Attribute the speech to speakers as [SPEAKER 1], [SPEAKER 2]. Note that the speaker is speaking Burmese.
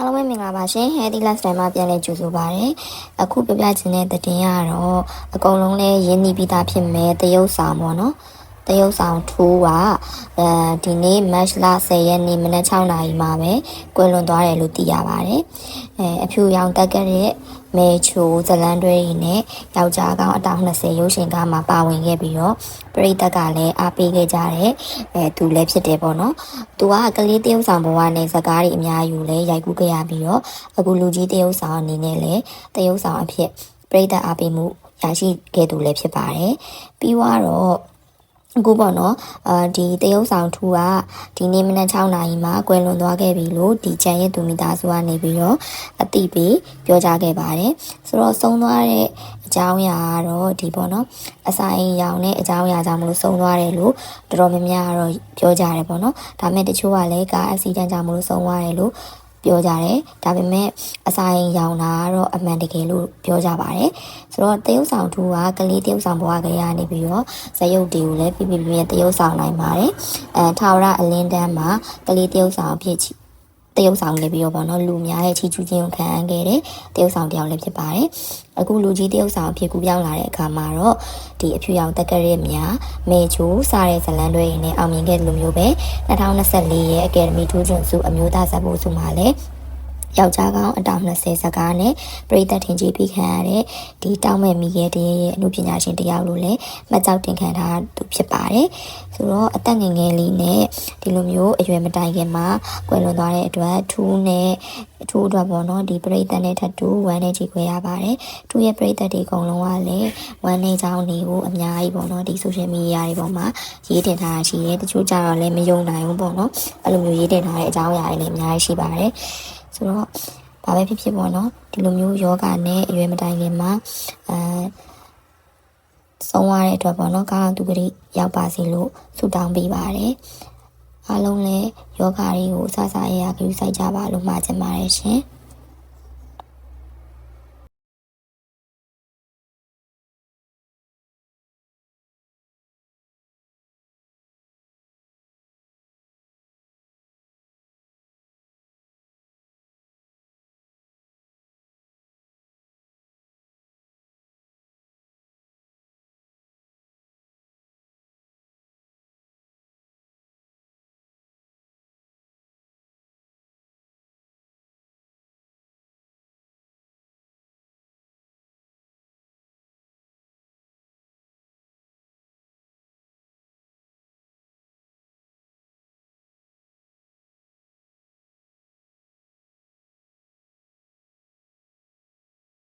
[SPEAKER 1] အားလုံးပဲမင်္ဂလာပါရှင် Healthy Lifestyle မှာပြန်လည်ကြိုဆိုပါရစေ။အခုပြပြချင်တဲ့သတင်းကတော့အကုန်လုံးလည်းရင်းနှီးပြီးသားဖြစ်မယ်တရုတ်ဆောင်ပေါ့နော်။ တရုတ်ဆောင်ထူးကအဲဒီနေ့ match လ10ရက်နေ့မနက်6နာရီမှာပဲကွယ်လွန်သွားတယ်လို့သိရပါတယ်။အဲအဖြူရောင်တက်ခဲ့တဲ့မဲချိုဇလန်တွဲကြီးနဲ့ယောက်ျားကောင်အတောင်20ရုပ်ရှင်ကားမှာပါဝင်ခဲ့ပြီးတော့ပရိသတ်ကလည်းအားပေးခဲ့ကြတဲ့အဲသူလည်းဖြစ်တယ်ပေါ့နော်။သူကကလေးတရုတ်ဆောင်ဘဝနဲ့ဇကားတွေအများယူလဲရိုက်ကူးခဲ့ရပြီးတော့အခုလူကြီးတရုတ်ဆောင်အနေနဲ့လည်းတရုတ်ဆောင်အဖြစ်ပရိသတ်အားပေးမှုရရှိခဲ့သူလည်းဖြစ်ပါတယ်။ပြီးတော့ အခုပေါ့နော်အာဒီတရုတ်ဆောင်ထူကဒီနေ့မနက်6နာရီမှာကွယ်လွန်သွားခဲ့ပြီလို့ဒီကျန်ရဲ့သူမိသားစုကနေပြီးတော့အတိပေးပြောကြားခဲ့ပါတယ်ဆိုတော့ဆုံးသွားတဲ့အကြောင်းအရာကတော့ဒီပေါ့နော်အဆိုင်ရောင်တဲ့အကြောင်းအရာကြောင့်မလို့ဆုံးသွားတယ်လို့တော်တော်များများကတော့ပြောကြတယ်ပေါ့နော်ဒါမဲ့တချို့ကလည်းကားအက်ဆီဒန့်ကြောင့်မလို့ဆုံးသွားတယ်လို့ ပြောကြတယ်ဒါပေမဲ့အဆိုင်ရောင်တာကတော့အမှန်တကယ်လို့ပြောကြပါတယ်ဆိုတော့တရုတ်ဆောင်ထူကကလေးတရုတ်ဆောင်ဘွားကလေးကနေပြီးတော့ဇယုတ်တွေကိုလည်းပြပြပြပြတရုတ်ဆောင်နိုင်ပါတယ်အဲထာဝရအလင်းတန်းမှာကလေးတရုတ်ဆောင်အဖြစ်ချီ တရုတ်ဆောင်နေပြီးတော့ပေါ့နော်လူများရဲ့ချီချူးခြင်းကိုခံရခဲ့တဲ့တရုတ်ဆောင်တယောက်လည်းဖြစ်ပါတယ်အခုလူကြီးတရုတ်ဆောင်အဖြစ်ကူပြောင်းလာတဲ့အခါမှာတော့ဒီအဖြူရောင်တက်ကရက်များမေချိုးစားတဲ့ဇလန်တွေနဲ့အောင်မြင်ခဲ့တဲ့လိုမျိုးပဲ2024ရဲ့အကယ်ဒမီထူးချွန်စုအမျိုးသားဇာတ်ဖို့စုမှာလည်း ယောက်ျားကောင်အတောင်20စကားနဲ့ပြည်သက်ထင်ကြီးပြီးခံရတဲ့ဒီတောင်းမဲ့မိရဲ့တရဲ့ရဲ့အမှုပညာရှင်တယောက်လို့လည်းမှတ်ကြောက်တင်ခံထားသူဖြစ်ပါတယ်ဆိုတော့အသက်ငယ်ငယ်လေးနဲ့ဒီလိုမျိုးအရွယ်မတိုင်ခင်မှာကွယ်လွန်သွားတဲ့အတွက်ထူးနဲ့ထူးအတွက်ပေါ့နော်ဒီပြည်သက်နဲ့ထပ်တူဝမ်းနဲ့ကြီးခွဲရပါတယ်ထူးရဲ့ပြည်သက်တွေအကုန်လုံးကလည်းဝမ်းနဲ့ကြောင်းနေကိုအများကြီးပေါ့နော်ဒီ social media တွေပေါ်မှာရေးတင်ထားတာရှိတယ်တချို့ကြတော့လည်းမယုံနိုင်ဘူးပေါ့နော်အဲ့လိုမျိုးရေးတင်ထားတဲ့အကြောင်းအရာတွေလည်းအများကြီးရှိပါတယ် ဆိုတော့ဘာပဲဖြစ်ဖြစ်ပေါ့နော်ဒီလိုမျိုးယောဂနဲ့အရွယ်မတိုင်ခင်မှာအဲဆုံးရတဲ့အတွက်ပေါ့နော်ကောင်းအောင်သူကလေးရောက်ပါစေလို့ဆုတောင်းပေးပါတယ်အားလုံးလည်းယောဂတွေကိုစစရရကြည့်ဆိုင်ကြပါလို့မှာချင်ပါတယ်ရှင်